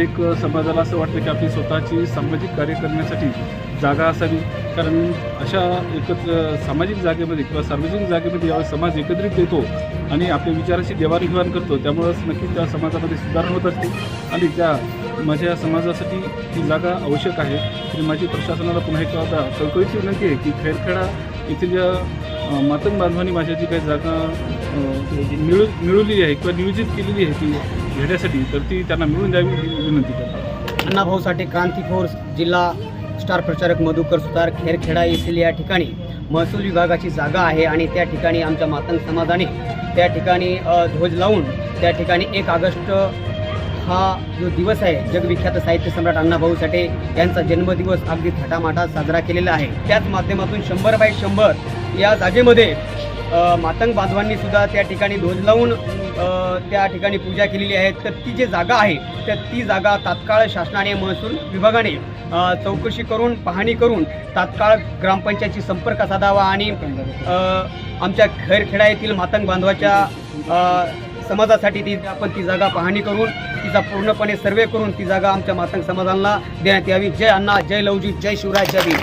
प्रत्येक समाजाला असं वाटतं की आपली स्वतःची सामाजिक कार्य करण्यासाठी जागा असावी. कारण अशा एकत्र सामाजिक जागेमध्ये किंवा सार्वजनिक जागेमध्ये यावेळी समाज एकत्रित येतो आणि आपल्या विचाराची देवाणघेवाण करतो. त्यामुळंच नक्कीच त्या समाजामध्ये सुधारणा होत असते आणि त्या माझ्या समाजासाठी ही जागा आवश्यक आहे. आणि माझी प्रशासनाला पुन्हा एकदा कळकळीची विनंती आहे की खैरखेडा येथील ज्या मातंग बांधवांनी माझ्या जी काही जागा मिळू मिळवलेली आहे किंवा नियोजित केलेली आहे ती घेण्यासाठी तर ती त्यांना मिळून द्यावी विनंती करतो. अण्णाभाऊ साठे क्रांती फोर्स जिल्हा स्टार प्रचारक मधुकर सुतार खेरखेडा येथील या ठिकाणी महसूल विभागाची जागा आहे आणि त्या ठिकाणी आमच्या मातंग समाजाने त्या ठिकाणी ध्वज लावून त्या ठिकाणी एक ऑगस्ट हा जो दिवस आहे जगविख्यात साहित्य सम्राट अण्णाभाऊ साठे यांचा जन्मदिवस अगदी थाटामाटात साजरा केलेला आहे. त्याच माध्यमातून शंभर बाय शंभर या जागेमध्ये मातंग बांधवांनी सुद्धा त्या ठिकाणी ध्वज लावून त्या ठिकाणी पूजा केलेली आहे. तर ती जी जागा आहे तर ती जागा तात्काळ शासनाने महसूल विभागाने चौकशी करून पाहणी करून तात्काळ ग्रामपंचायतशी संपर्क साधावा आणि आमच्या खैरखेडा येथील मातंग बांधवाच्या समाजासाठी ती आपण ती जागा पाहणी करून तिचा पूर्णपणे सर्वे करून ती जागा आमच्या मातंग समाजाला देण्यात यावी. जय अण्णा जय लवजी जय शिवराय जय भीम.